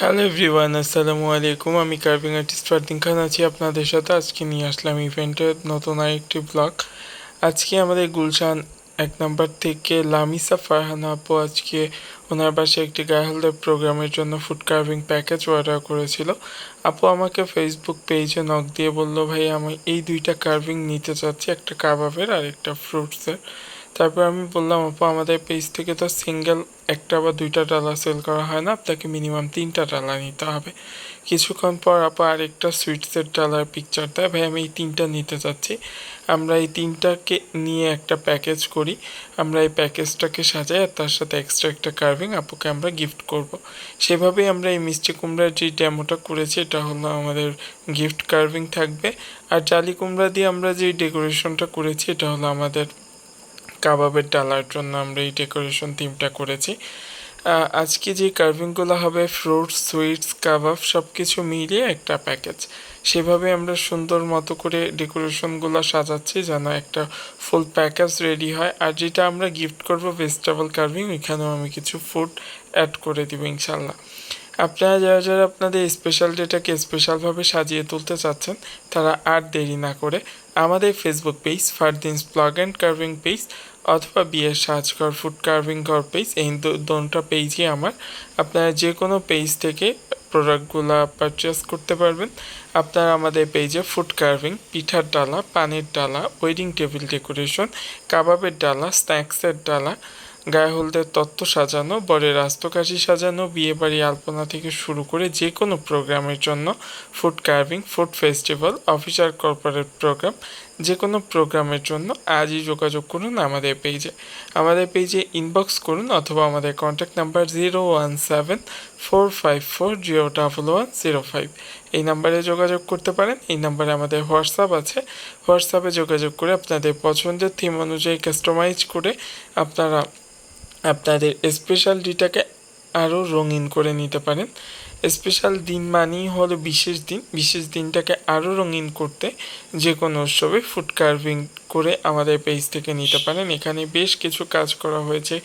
Hello everyone আসসালামু আলাইকুম। আমি কার্ভিং আর্টিস্ট ফারদিন খান আছি আপনাদের সাথে। আজকে নিয়ে আসলাম ইভেন্টের নতুন আরেকটি ব্লগ আজকে আমাদের গুলশান এক নম্বর থেকে লামিসা ফারহানা আপু আজকে ওনার বাসায় একটি গায়ে প্রোগ্রামের জন্য ফুড কার্ভিং প্যাকেজ অর্ডার করেছিল। আপু আমাকে ফেসবুক পেজে নক দিয়ে বলল, ভাই, আমি এই দুইটা কার্ভিং নিতে চাচ্ছি, একটা কাবাবের আর একটা ফ্রুটসের তারপর আমি বললাম, আপু, আমাদের পেজ থেকে তো সিঙ্গেল একটা বা দুইটা ডালা সেল করা হয় না, আপনাকে মিনিমাম তিনটা ডালা নিতে হবে। কিছুক্ষণ পর আপা আরেকটা সুইটসের ডালার পিকচার দেয়, ভাই, আমি এই তিনটা নিতে চাচ্ছি। আমরা এই তিনটাকে নিয়ে একটা প্যাকেজ করি, আমরা এই প্যাকেজটাকে সাজাই আর তার সাথে এক্সট্রা একটা কার্ভিং আপুকে আমরা গিফট করব। সেভাবেই আমরা এই মিষ্টি কুমড়ার যে ডেমোটা করেছি, এটা হলো আমাদের গিফট কার্ভিং থাকবে। আর জালি কুমড়া দিয়ে আমরা যে ডেকোরেশনটা করেছি, এটা হলো আমাদের কাবাবের ডালার জন্য আমরা এই ডেকোরেশন থিমটা করেছি। আজকে যে কার্ভিংগুলো হবে ফ্রুট সুইটস, কাবাব সব কিছু মিলিয়ে একটা প্যাকেজ। সেভাবে আমরা সুন্দর মতো করে ডেকোরেশনগুলো সাজাচ্ছি যেন একটা ফুল প্যাকেজ রেডি হয়। আর যেটা আমরা গিফট করব ভেজিটেবল কার্ভিং, ওইখানেও আমি কিছু ফুড অ্যাড করে দিব ইনশাল্লাহ আপনারা যারা যারা আপনাদের স্পেশাল ডেটাকে স্পেশালভাবে সাজিয়ে তুলতে চাচ্ছেন, তারা আর দেরি না করে আমাদের Facebook page, Fardin's blog and carving page অথবা বিয়ের সাজঘর ফুড কার্ভিং ঘর পেজ এই দুটা পেজই আমার। আপনারা যে কোনো পেজ থেকে প্রোডাক্টগুলো পারচেস করতে পারবেন। আপনারা আমাদের পেজে ফুড কার্ভিং পিঠার ডালা, পানির ডালা ওয়েডিং টেবিল ডেকোরেশন কাবাবের ডালা স্ন্যাক্সের ডালা গায়ে হলদের তত্ত্ব সাজানো, বরের আস্তকাশি সাজানো, বিয়েবাড়ি আলপনা থেকে শুরু করে যে কোনো প্রোগ্রামের জন্য food carving, food festival, officer corporate program, যে কোনো প্রোগ্রামের জন্য আজই যোগাযোগ করুন আমাদের পেজে। আমাদের পেজে ইনবক্স করুন অথবা আমাদের contact number zero one seven four five four zero double one zero five এই নাম্বারে যোগাযোগ করতে পারেন। এই নাম্বারে আমাদের হোয়াটসঅ্যাপ আছে। হোয়াটসঅ্যাপে যোগাযোগ করে আপনাদের পছন্দের থিম অনুযায়ী কাস্টমাইজ করে আপনারা আপনাদের স্পেশাল ডিটাকে আরও রঙিন করে নিতে পারেন। স্পেশাল দিন মানেই হলো বিশেষ দিন। বিশেষ দিনটাকে আরও রঙিন করতে যে কোনো উৎসবে ফুড কার্ভিং করে আমাদের পেজ থেকে নিতে পারেন। এখানে বেশ কিছু কাজ করা হয়েছে।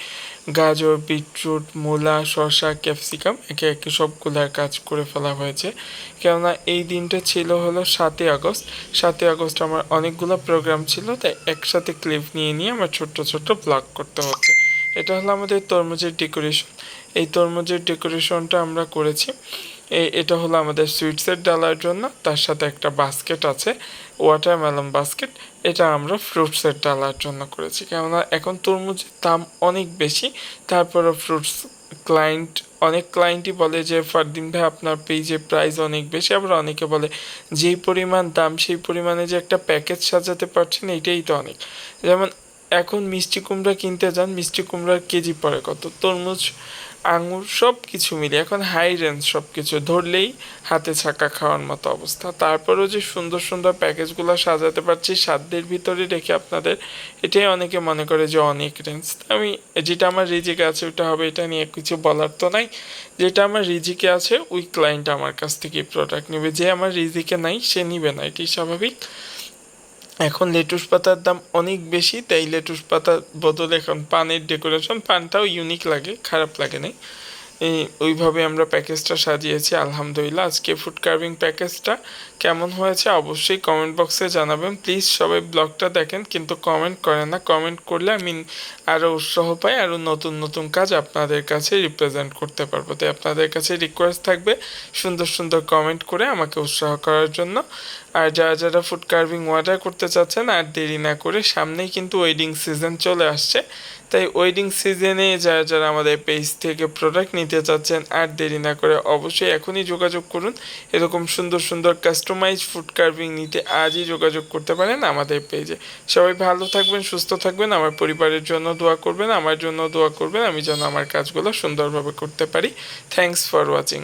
গাজর, বিটরুট, মূলা, শসা ক্যাপসিকাম একে একে সবগুলার কাজ করে ফেলা হয়েছে। কেননা এই দিনটা ছিল হলো সাতই আগস্ট। সাতই আগস্ট আমার অনেকগুলো প্রোগ্রাম ছিল, তাই একসাথে ক্লিপ নিয়ে নিয়ে আমার ছোট্ট ছোট্ট ব্লগ করতে হচ্ছে। এটা হলো আমাদের তরমুজের ডেকোরেশন। এই তরমুজের ডেকোরেশনটা আমরা করেছি। এটা হলো আমাদের সুইটসের ডালার জন্য। তার সাথে একটা বাস্কেট আছে, ওয়াটারমেলন বাস্কেট। এটা আমরা ফ্রুটসের ডালার জন্য করেছি। কেননা এখন তরমুজের দাম অনেক বেশি। তারপরে ফ্রুটস ক্লায়েন্ট, অনেক ক্লায়েন্টই বলে যে, ফারদিন ভাই, আপনার পেজে প্রাইস অনেক বেশি। আবার অনেকে বলে, যেই পরিমাণ দাম, সেই পরিমাণে যে একটা প্যাকেজ সাজাতে পারছেন এইটাই তো অনেক। যেমন এখন মিষ্টি কুমড়া কিনতে যান, মিষ্টি কুমড়ার কেজি পড়ে কত? তরমুজ, আঙুর সব কিছু মিলে এখন হাই রেঞ্জ সব কিছু ধরলেই হাতে ছাকা খাওয়ার মতো অবস্থা। তারপরেও যে সুন্দর সুন্দর প্যাকেজগুলো সাজাতে পারছি, সাধ্যের ভিতরে রেখে আপনাদের এটাই অনেকে মনে করে যে অনেক রেঞ্জ আমি যেটা আমার রিজিকে আছে, ওটা হবে, এটা নিয়ে কিছু বলার তো নাই। যেটা আমার রিজিকে আছে, ওই ক্লায়েন্ট আমার কাছ থেকে প্রোডাক্ট নেবে। যে আমার রিজিকে নাই, সে নিবে না। এটি স্বাভাবিক। এখন লেটুস পাতার দাম অনেক বেশি, তাই লেটুস পাতার বদলে এখন পানের ডেকোরেশন পানটাও ইউনিক লাগে, খারাপ লাগে নাই। ওইভাবে আমরা প্যাকেজটা সাজিয়েছি, আলহামদুলিল্লাহ। আজকে ফুড কার্ভিং প্যাকেজটা কেমন হয়েছে অবশ্যই কমেন্ট বক্সে জানাবেন। প্লিজ সবাই ব্লগটা দেখেন, কিন্তু কমেন্ট করেন না। কমেন্ট করলে আমি আরও উৎসাহ পাই, আরও নতুন নতুন কাজ আপনাদের কাছে রিপ্রেজেন্ট করতে পারব। তাই আপনাদের কাছে রিকোয়েস্ট থাকবে সুন্দর সুন্দর কমেন্ট করে আমাকে উৎসাহ করার জন্য। আর যারা যারা ফুড কার্ভিং অর্ডার করতে চাচ্ছেন, আর দেরি না করে সামনেই কিন্তু ওয়েডিং সিজন চলে আসছে। তাই ওয়েডিং সিজনে যারা যারা আমাদের পেজ থেকে প্রোডাক্ট নিতে চাচ্ছেন, আর দেরি না করে অবশ্যই এখনই যোগাযোগ করুন। এরকম সুন্দর সুন্দর কাস্টমাইজ ফুড কার্ভিং নিতে আজই যোগাযোগ করতে পারেন আমাদের পেজে সবাই ভালো থাকবেন, সুস্থ থাকবেন, আমার পরিবারের জন্য দোয়া করবেন, আমার জন্য দোয়া করবেন, আমি যেন আমার কাজগুলো সুন্দরভাবে করতে পারি। Thanks for watching